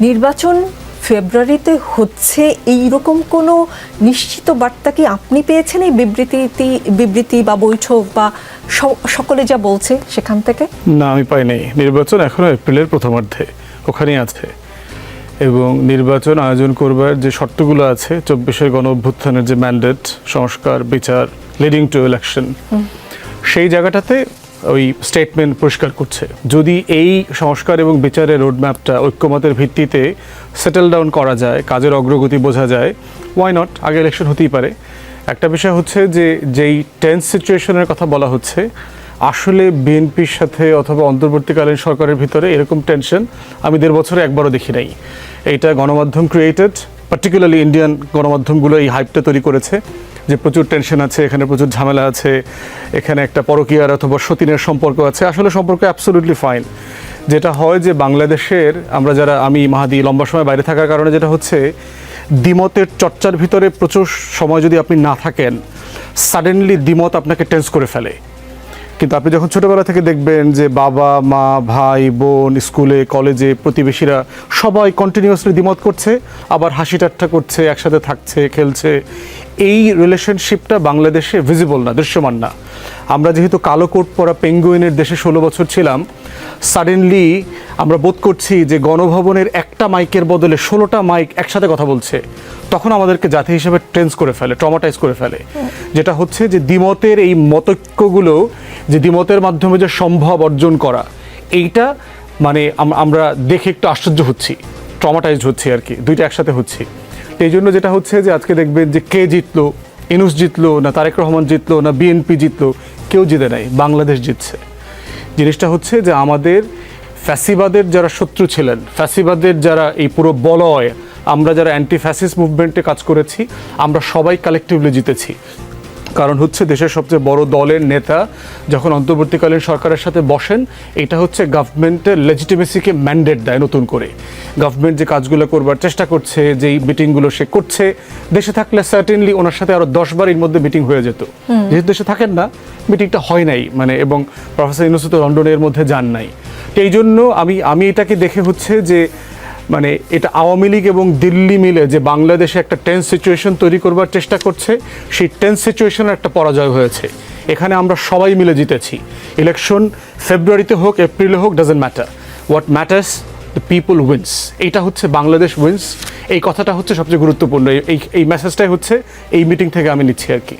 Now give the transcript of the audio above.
নির্বাচন ফেব্রুয়ারিতে হচ্ছে এই রকম কোনো নিশ্চিত বার্তা কি আপনি পেয়েছেন এই বিবৃতি বিবৃতি বা বৈঠক বা সকলে যা বলছে সেখান থেকে? না আমি পাই নাই নির্বাচন এখনও এপ্রিলের প্রথমার্ধে ওখানেই আছে। এবং নির্বাচন আয়োজন করবার যে শর্তগুলো আছে চব্বিশের গণ অভ্যুত্থানের যে ম্যান্ডেট সংস্কার বিচার লিডিং টু ইলেকশন সেই জায়গাটাতে ওই স্টেটমেন্ট পরিষ্কার করছে। যদি এই সংস্কার এবং বিচারের রোডম্যাপটা ঐক্যমতের ভিত্তিতে সেটেল ডাউন করা যায়, কাজের অগ্রগতি বোঝা যায় ওয়াই নট আগে ইলেকশন হতেই পারে। একটা বিষয় হচ্ছে যে, যেই টেন্স সিচুয়েশনের কথা বলা হচ্ছে, আসলে বিএনপির সাথে অথবা অন্তর্বর্তীকালীন সরকারের ভিতরে এরকম টেনশন আমি দেড় বছরে একবারও দেখি নাই। এইটা গণমাধ্যম ক্রিয়েটেড পার্টিকুলারলি ইন্ডিয়ান গণমাধ্যমগুলো এই হাইপটা তৈরি করেছে। যে প্রচুর টেনশন আছে, এখানে প্রচুর ঝামেলা আছে, এখানে একটা পরকীয়ার অথবা সতীনের সম্পর্ক আছে। আসলে সম্পর্ক অ্যাবসোলিউটলি ফাইন যেটা হয় যে বাংলাদেশের, আমরা যারা, আমি, মাহাদি, লম্বা সময় বাইরে থাকার কারণে যেটা হচ্ছে, দ্বিমতের চর্চার ভিতরে প্রচুর সময় যদি আপনি না থাকেন সাডেনলি দ্বিমত আপনাকে টেন্স করে ফেলে। কিন্তু আপনি যখন ছোটবেলা থেকে দেখবেন যে বাবা, মা, ভাই, বোন, স্কুলে, কলেজে প্রতিবেশীরা সবাই কন্টিনিউয়াসলি দ্বিমত করছে, আবার হাসি ঠাট্টা করছে, একসাথে থাকছে, খেলছে, এই রিলেশনশিপটা বাংলাদেশে ভিজিবল না, দৃশ্যমান না। আমরা যেহেতু কালো কোট পরা পেঙ্গুইনের দেশে ষোলো বছর ছিলাম সাডেনলি আমরা বোধ করছি যে গণভবনের একটা মাইকের বদলে ষোলোটা মাইক একসাথে কথা বলছে। তখন আমাদেরকে জাতি হিসেবে ট্রেন্স করে ফেলে ট্রমাটাইজ করে ফেলে। যেটা হচ্ছে যে দ্বিমতের এই মতৈক্যগুলো, যে দ্বিমতের মাধ্যমে যে সম্ভব অর্জন করা, এইটা মানে আমরা দেখে একটু আশ্চর্য হচ্ছি ট্রমাটাইজড হচ্ছি আর কি, দুইটা একসাথে হচ্ছি। এই জন্য যেটা হচ্ছে যে আজকে দেখবেন যে কে জিতলো, ইনুস জিতলো, না তারেক রহমান জিতলো, না বিএনপি জিতলো, কেউ জিতে নাই, বাংলাদেশ জিতছে। জিনিসটা হচ্ছে যে আমাদের ফ্যাসিবাদের যারা শত্রু ছিলেন, ফ্যাসিবাদের যারা এই পুরো বলয়, আমরা যারা অ্যান্টি ফ্যাসিস্ট মুভমেন্টে কাজ করেছি, আমরা সবাই কালেকটিভলি জিতেছি। কারণ হচ্ছে দেশের সবচেয়ে বড় দলের নেতা যখন অন্তর্বর্তীকালীন সরকারের সাথে বসেন এটা হচ্ছে গভর্নমেন্টের লেজিটিমেসিকে ম্যান্ডেট দেয় নতুন করে। গভর্নমেন্ট যে কাজগুলো করবার চেষ্টা করছে যেই মিটিংগুলো সে করছে দেশে থাকলে সার্টেনলি ওনার সাথে আরও দশ বার এর মধ্যে মিটিং হয়ে যেত। যেহেতু দেশে থাকেন না মিটিংটা হয় নাই মানে এবং প্রফেসর ইউনুসু তো লন্ডনের মধ্যে যান নাই। এই জন্য আমি আমি এটাকে দেখে হচ্ছে যে মানে এটা আওয়ামী লীগ এবং দিল্লি মিলে যে বাংলাদেশে একটা টেন্স সিচুয়েশন তৈরি করবার চেষ্টা করছে, সেই টেন্স সিচুয়েশনের একটা পরাজয় হয়েছে। এখানে আমরা সবাই মিলে জিতেছি। ইলেকশন ফেব্রুয়ারিতে হোক এপ্রিলে হোক doesn't matter what matters the people wins এইটা হচ্ছে বাংলাদেশ উইন্স এই কথাটা হচ্ছে সবচেয়ে গুরুত্বপূর্ণ। এই এই মেসেজটাই হচ্ছে, এই মিটিং থেকে আমি নিচ্ছি আর কি।